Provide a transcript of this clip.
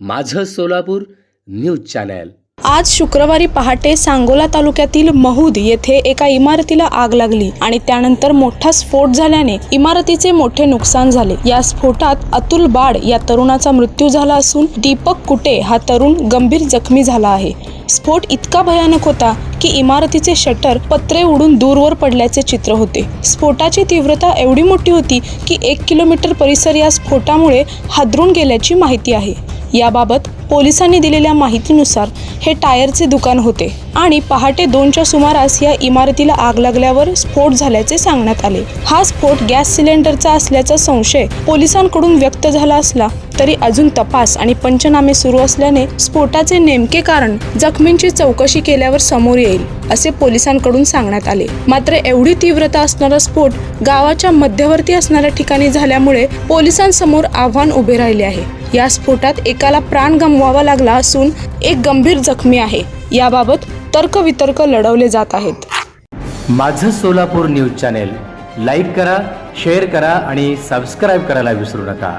माझं Solapur news channel. आज शुक्रवारी पहाटे सांगोला तालुक्यातील महूद येथे एका इमारतीला आग लागली आणि त्यानंतर मोठा स्फोट झाल्याने इमारतीचे मोठे नुकसान झाले. या स्फोटात अतुल बाड या तरुणाचा मृत्यू झाला असून दीपक कुटे हा तरुण गंभीर जखमी झाला आहे. स्फोट इतका भयानक होता की इमारतीचे शटर पत्रे उडून दूरवर पडल्याचे चित्र होते. स्फोटाची तीव्रता एवढी मोठी होती की एक किलोमीटर परिसर या स्फोटामुळे हादरून गेल्याची माहिती आहे. याबाबत पोलिसांनी दिलेल्या माहितीनुसार हे टायरचे दुकान होते आणि पहाटे दोनच्या सुमारास या इमारतीला आग लागल्यावर स्फोट झाल्याचे सांगण्यात आले. हा स्फोट गॅस सिलेंडरचा असल्याचा संशय पोलिसांकडून व्यक्त झाला असला तरी अजून तपास आणि पंचनामे सुरू असल्याने स्फोटाचे नेमके कारण जखमींची चौकशी केल्यावर समोर येईल असे पोलिसांकडून सांगण्यात आले. मात्र एवढी तीव्रता असणारा स्फोट गावाच्या मध्यवर्ती असणाऱ्या ठिकाणी झाल्यामुळे पोलिसांसमोर आव्हान उभे राहिले आहे. या स्फोटात एकाला प्राण गमवावा लागला असून एक गंभीर जखमी आहे. याबाबत तर्कवितर्क लढवले जात आहेत. माझं सोलापूर न्यूज चॅनेल लाईक करा शेअर करा आणि सबस्क्राईब करायला विसरू नका.